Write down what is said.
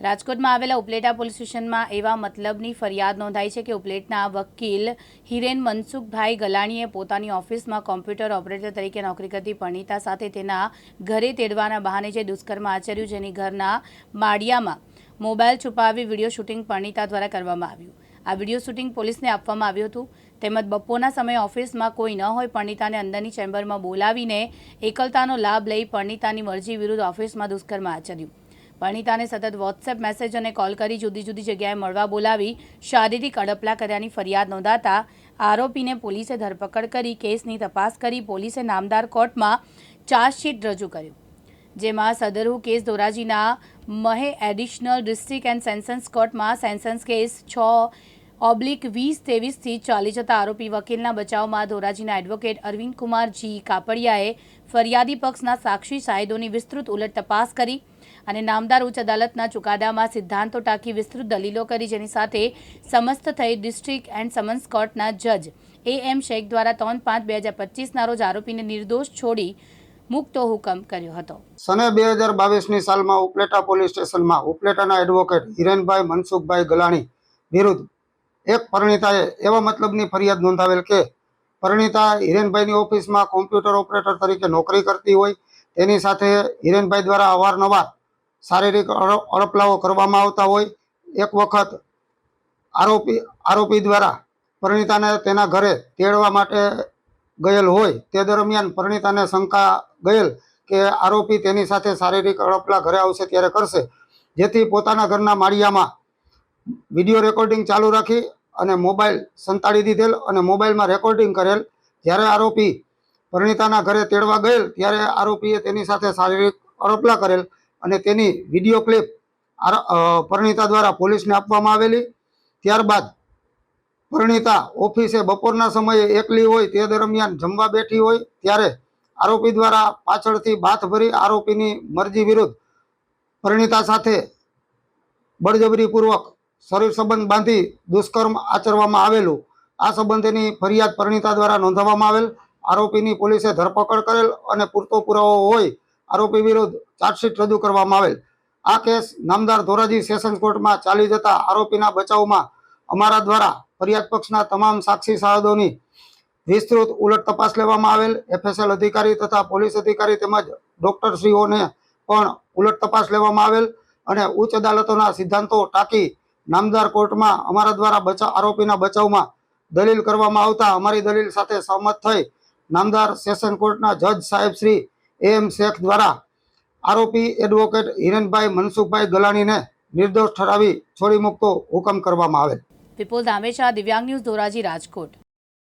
રાજકોટમાં આવેલા ઉપલેટા પોલીસ સ્ટેશનમાં એવા મતલબની ફરિયાદ નોંધાઈ છે કે ઉપલેટના વકીલ હિરેન મનસુખભાઈ ગલાણીએ પોતાની ઓફિસમાં કોમ્પ્યુટર ઓપરેટર તરીકે નોકરી કરતી પરણીતા સાથે તેના ઘરે તેડવાના બહાને જે દુષ્કર્મ આચર્યું જેની ઘરના માળિયામાં મોબાઈલ છુપાવી વીડિયો શૂટિંગ પરણીતા દ્વારા કરવામાં આવ્યું. આ વીડિયો શૂટિંગ પોલીસને આપવામાં આવ્યું હતું. તેમજ બપોરના સમયે ઓફિસમાં કોઈ ન હોય પરણીતાને અંદરની ચેમ્બરમાં બોલાવીને એકલતાનો લાભ લઈ પરણીતાની મરજી વિરુદ્ધ ઓફિસમાં દુષ્કર્મ આચર્યું. પરણીતાને સતત વોટ્સએપ મેસેજ અને કોલ કરી જુદી જુદી જગ્યાએ મળવા બોલાવી, શારીરિક અડપલા કર્યાની ફરિયાદ નોંધાતા આરોપીને પોલીસે ધરપકડ કરી, કેસની તપાસ કરી પોલીસે નામદાર કોર્ટમાં ચાર્જશીટ રજૂ કર્યું. જેમાં સદરુ કેસ ધોરાજીના મહે એડિશનલ ડિસ્ટ્રિક્ટ એન્ડ સેન્સન્સ કોર્ટમાં સેન્સન્સ કેસ છ ઓબ્લિક વીસ ત્રેવીસથી ચાલી જતા આરોપી વકીલના બચાવમાં ધોરાજીના એડવોકેટ અરવિંદ કુમાર કાપડિયાએ ફરિયાદી પક્ષના સાક્ષી સાહેદોની વિસ્તૃત ઉલટ તપાસ કરી અને નામદાર ઉચ્ચ અદાલતના ચુકાદામાં સિદ્ધાંતો ટાંકી વિસ્તૃત દલીલો કરી, જેની સાથે સમસ્ત થઈ ડિસ્ટ્રિક્ટ એન્ડ સમન્સ કોર્ટના જજ એ એમ શેખ દ્વારા ત્રણ પાંચ બે હજાર પચીસના રોજ આરોપીને નિર્દોષ છોડી મુક્તો હુકમ કર્યો હતો. સને બે હજાર બાવીસની સાલમાં ઉપલેટા પોલીસ સ્ટેશનમાં ઉપલેટાના એડવોકેટ હિરેનભાઈ મનસુખભાઈ ગલાણી વિરુદ્ધ એક પરિણીતાએ એવા મતલબની ફરિયાદ નોંધાવેલ કે પરણિતા હિરેનભાઈની ઓફિસમાં કોમ્પ્યુટર ઓપરેટર તરીકે નોકરી કરતી હોય, તેની સાથે હિરેનભાઈ દ્વારા અવારનવાર શારીરિક અડ- અડપલાઓ કરવામાં આવતા હોય. એક વખત આરોપી આરોપી દ્વારા પરિણીતાને તેના ઘરે તેડવા માટે ગયેલ હોય, તે દરમિયાન પરિણીતાને શંકા ગયેલ કે આરોપી તેની સાથે શારીરિક અડપલા ઘરે આવશે ત્યારે કરશે. જેથી પોતાના ઘરના માળિયામાં વીડિયો રેકોર્ડિંગ ચાલુ રાખી અને મોબાઈલ સંતાડી દીધેલ અને મોબાઈલમાં રેકોર્ડિંગ કરેલ. જ્યારે આરોપી પરિણીતાના ઘરે તેડવા ગયેલ, ત્યારે આરોપીએ તેની સાથે શારીરિક અડપલા કરેલ અને તેની વીડિયો ક્લિપ પરિણીતા દ્વારા પોલીસને આપવામાં આવેલી. ત્યારબાદ પરિણીતા ઓફિસે બપોરના સમયે એકલી હોય તે દરમિયાન જમવા બેઠી હોય, ત્યારે આરોપી દ્વારા પાછળથી બાથ ભરી આરોપીની મરજી વિરુદ્ધ પરિણીતા સાથે બળજબરીપૂર્વક શરીર સંબંધ બાંધી દુષ્કર્મ આચરવામાં આવેલું. આ સંબંધેની ફરિયાદ પરિણીતા દ્વારા નોંધાવવામાં આવેલ. આરોપીની પોલીસે ધરપકડ કરેલ અને પૂરતો પુરાવો હોય આરોપી વિરુદ્ધ ચાર્જશીટ રજૂ કરવામાં આવેલ. આ કેસ નામદાર ધોરાજી સેશન્સ કોર્ટમાં ચાલી જતા આરોપીના બચાવમાં અમારા દ્વારા ફરિયાદ પક્ષના તમામ સાક્ષી સાહદોની વિસ્તૃત ઉલટ તપાસ લેવામાં આવેલ. એફએસએલ અધિકારી તથા પોલીસ અધિકારી તેમજ ડોક્ટરશ્રીઓને પણ ઉલટ તપાસ લેવામાં આવેલ અને ઉચ્ચ અદાલતોના સિદ્ધાંતો ટાંકી નામદાર કોર્ટમાં અમારા દ્વારા બચાવ, આરોપીના બચાવમાં દલીલ કરવામાં આવતા અમારી દલીલ સાથે સહમત થઈ નામદાર સેશન કોર્ટના જજ સાહેબ શ્રી એમ શેખ દ્વારા આરોપી એડવોકેટ હિરેનભાઈ મનસુખભાઈ ગલાણીને નિર્દોષ ઠરાવી છોડી મૂકતો હુકમ કરવામાં આવેલ. વિપુલ ધામેચા, દિવ્યાંગ ન્યૂઝ ધોરાજી, રાજકોટ.